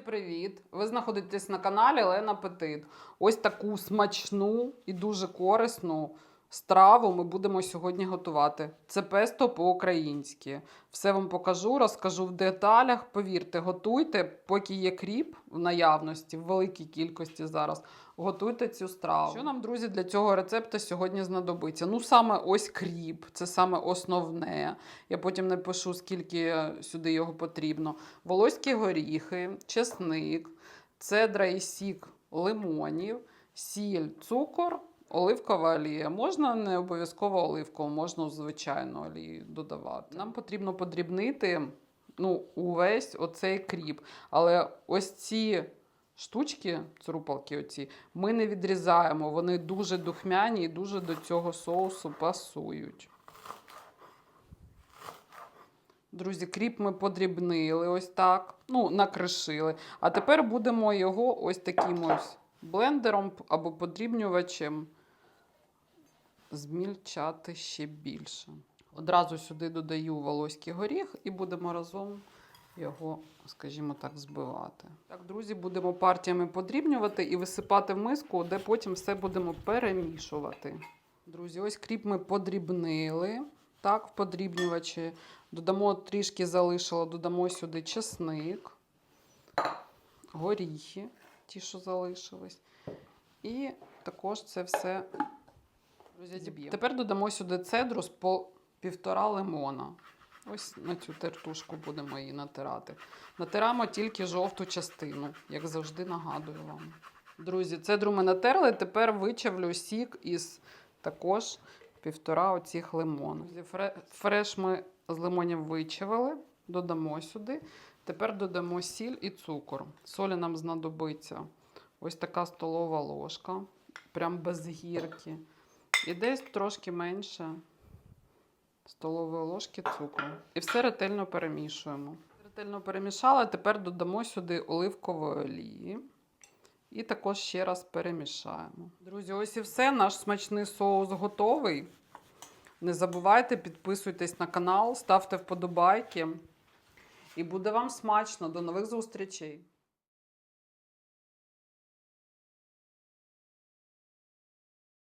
привіт! Ви знаходитесь на каналі Лена Петит. Ось таку смачну і дуже корисну страву ми будемо сьогодні готувати. Це песто по-українськи. Все вам покажу, розкажу в деталях. Повірте, готуйте, поки є кріп в наявності, в великій кількості зараз. Готуйте цю страву. Що нам, друзі, для цього рецепту сьогодні знадобиться? Ну, саме ось кріп, це саме основне. Я потім напишу, скільки сюди його потрібно. Волоські горіхи, чесник, цедра і сік лимонів, сіль, цукор, оливкова олія. Можна не обов'язково оливкову, можна звичайну олію додавати. Нам потрібно подрібнити ну, увесь оцей кріп. Але ось ці штучки, цурупалки оці, ми не відрізаємо. Вони дуже духмяні і дуже до цього соусу пасують. Друзі, кріп ми подрібнили ось так, ну, накришили. А тепер будемо його ось таким ось блендером або подрібнювачем змільчати ще більше. Одразу сюди додаю волоський горіх і будемо разом його, скажімо так, збивати. Так, друзі, будемо партіями подрібнювати і висипати в миску, де потім все будемо перемішувати. Друзі, ось кріп ми подрібнили. Так, в подрібнювачі. Додамо трішки залишило, додамо сюди чесник, горіхи, ті, що залишились. І також це все розіб'ємо. Тепер додамо сюди цедру з по півтора лимона. Ось на цю тертушку будемо її натирати. Натираємо тільки жовту частину, як завжди нагадую вам. Друзі, цедру ми натерли, тепер вичавлю сік із також півтора оцих лимону. Фреш ми з лимонів вичавили, додамо сюди. Тепер додамо сіль і цукор. Солі нам знадобиться ось така столова ложка, прям без гірки. І десь трошки менше столової ложки цукру. І все ретельно перемішуємо. Ретельно перемішали, тепер додамо сюди оливкової олії. І також ще раз перемішаємо. Друзі, ось і все. Наш смачний соус готовий. Не забувайте, підписуйтесь на канал, ставте вподобайки. І буде вам смачно. До нових зустрічей!